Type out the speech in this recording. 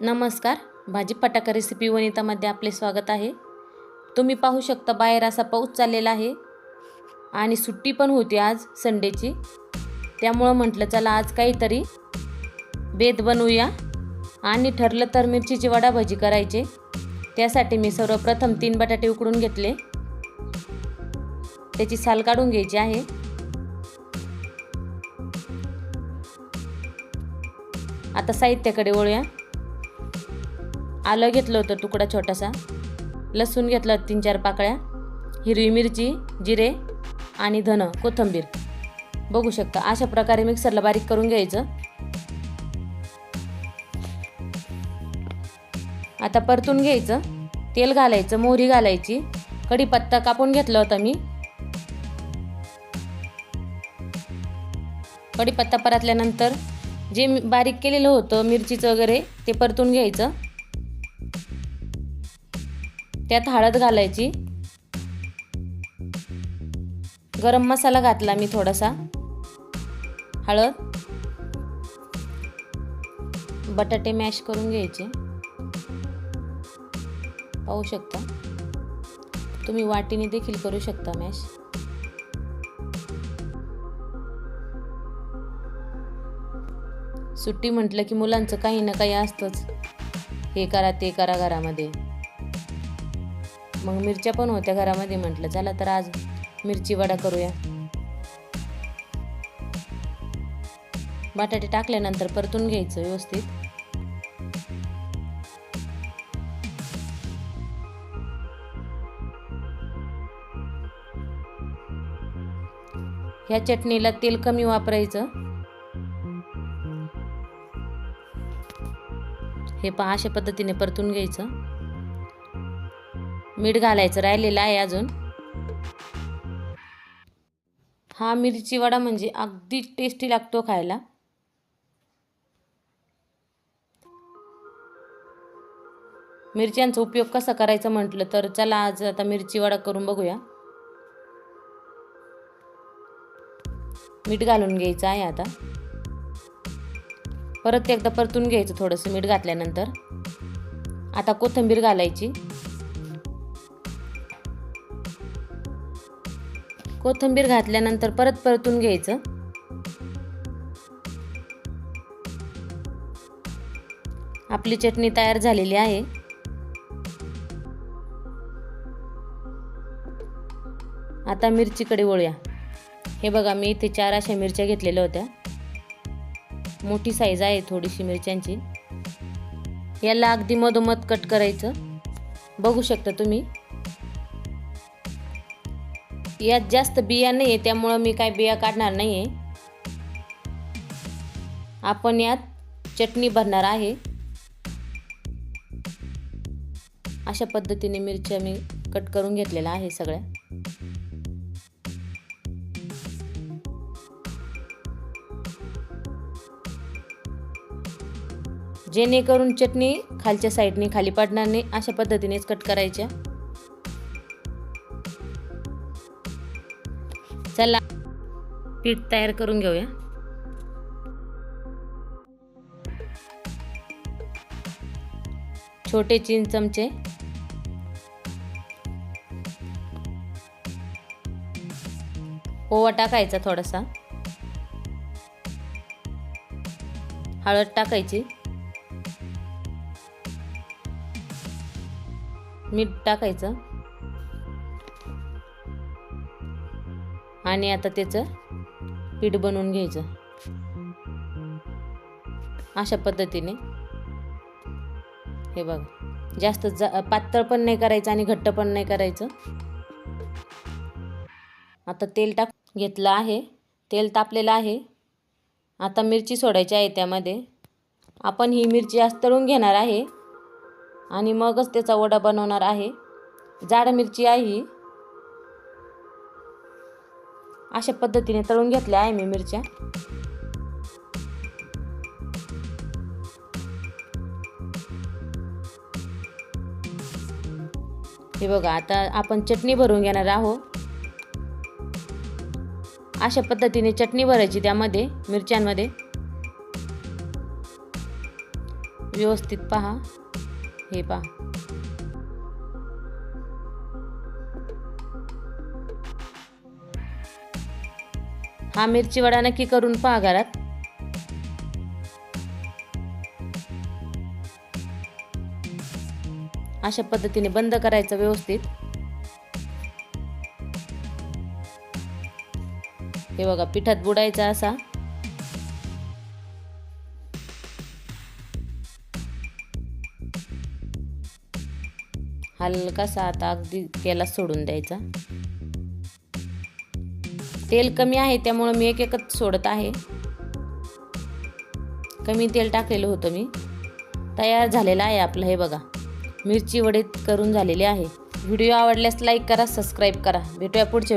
नमस्कार. भाजी पटाका रेसिपी वनितामध्ये आपले स्वागत आहे. तुम्ही पाहू शकता बाहेर असा पाऊस चाललेला आहे आणि सुट्टी पण होती आज संडेची. त्यामुळं म्हटलं चला आज काहीतरी बेत बनवूया. आणि ठरलं तर मिरचीची वडा करायची करायचे. त्यासाठी मी सर्वप्रथम तीन बटाटे उकडून घेतले. त्याची साल काढून घ्यायची आहे. आता साहित्याकडे वळूया. आलं घेतलं होतं तुकडा छोटासा. लसूण घेतलं तीन चार पाकळ्या. हिरवी मिरची जिरे आणि धन कोथिंबीर. बघू शकता अशा प्रकारे मिक्सरला बारीक करून घ्यायचं. आता परतून घ्यायचं. तेल घालायचं मोहरी घालायची. कढीपत्ता कापून घेतला होता मी. कढीपत्ता परतल्यानंतर जे मी बारीक केलेलं होतं मिरचीचं वगैरे ते परतून घ्यायचं. त्यात हळद घालायची. गरम मसाला घातला मी थोडासा. हळद. बटाटे मॅश करून घ्यायचे. पाहू शकता. तुम्ही वाटीने देखील करू शकता मॅश सुट्टी म्हटलं की मुलांचं काही ना काही असतंच. हे करा ते करा घरामध्ये. मग मिरच्या पण होत्या घरामध्ये म्हटलं चला तर आज मिरची वडा करूया. बटाटे टाकल्यानंतर परतून घ्यायचं व्यवस्थित. ह्या चटणीला तेल कमी वापरायचं. हे पहा अशा पद्धतीने परतून घ्यायचं. मीठ घालायचं राहिलेलं आहे अजून. हा मिरची वडा म्हणजे अगदी टेस्टी लागतो खायला. मिरच्यांचा उपयोग कसा करायचा म्हटलं तर चला आज आता मिरची वडा करून बघूया. मीठ घालून घ्यायचं आहे आता. परत एकदा परतून घ्यायचं थोडंसं मीठ घातल्यानंतर. आता कोथिंबीर घालायची. कोथिंबीर घातल्यानंतर परत परतून घ्यायचं. आपली चटणी तयार झालेली आहे. आता मिरचीकडे वळूया. हे बघा मी इथे चार अशा मिरच्या घेतलेल्या होत्या. मोठी साईज आहे थोडीशी मिरच्यांची. याला अगदी मधोमध कट करायचं. बघू शकता तुम्ही. यात जास्त बिया नाही आहे त्यामुळं मी काय बिया काढणार नाही आहे आपण यात चटणी भरणार आहे. अशा पद्धतीने मिरच्या मी कट करून घेतलेल्या आहे सगळ्या. जेणेकरून चटणी खालच्या साईडने खाली पडणार नाही अशा पद्धतीनेच कट करायच्या. पीठ तयार करून घेऊया. छोटे तीन चमचे. ओवा टाकायचा थोडासा. हळद टाकायची. मीठ टाकायचं. आणि आता त्याचं पीठ बनवून घ्यायचं. अशा पद्धतीने. हे बघा. जास्त जा पातळ पण नाही करायचं आणि घट्ट पण नाही करायचं. आता तेल टाक घेतलं आहे. तेल तापलेलं आहे. आता मिरची सोडायची आहे त्यामध्ये. आपण ही मिरची आज तळून घेणार आहे. आणि मगच त्याचा वडा बनवणार आहे. जाड मिरची आहे ही. अशा पद्धतीने तळून घेतल्या आहे मी मिरच्या. हे बघा आता आपण चटणी भरून घेणार आहोत. अशा पद्धतीने चटणी भरायची त्यामध्ये मिरच्यांमध्ये. व्यवस्थित पहा. हे पहा. हा मिरची वडा नक्की करून पहा घरात. अशा पद्धतीने बंद करायचं व्यवस्थित. हे बघा पिठात बुडायचा असा. हलकासा आता अगदी केला सोडून द्यायचा. तेल कमी आहे त्यामुळं मी एक एकच सोडत आहे. कमी तेल टाकलेलं होतं मी. तयार झालेलं आहे आपलं हे बघा. मिरची वडे करून झालेली आहे. व्हिडिओ आवडल्यास लाईक करा सबस्क्राईब करा. भेटूया पुढच्या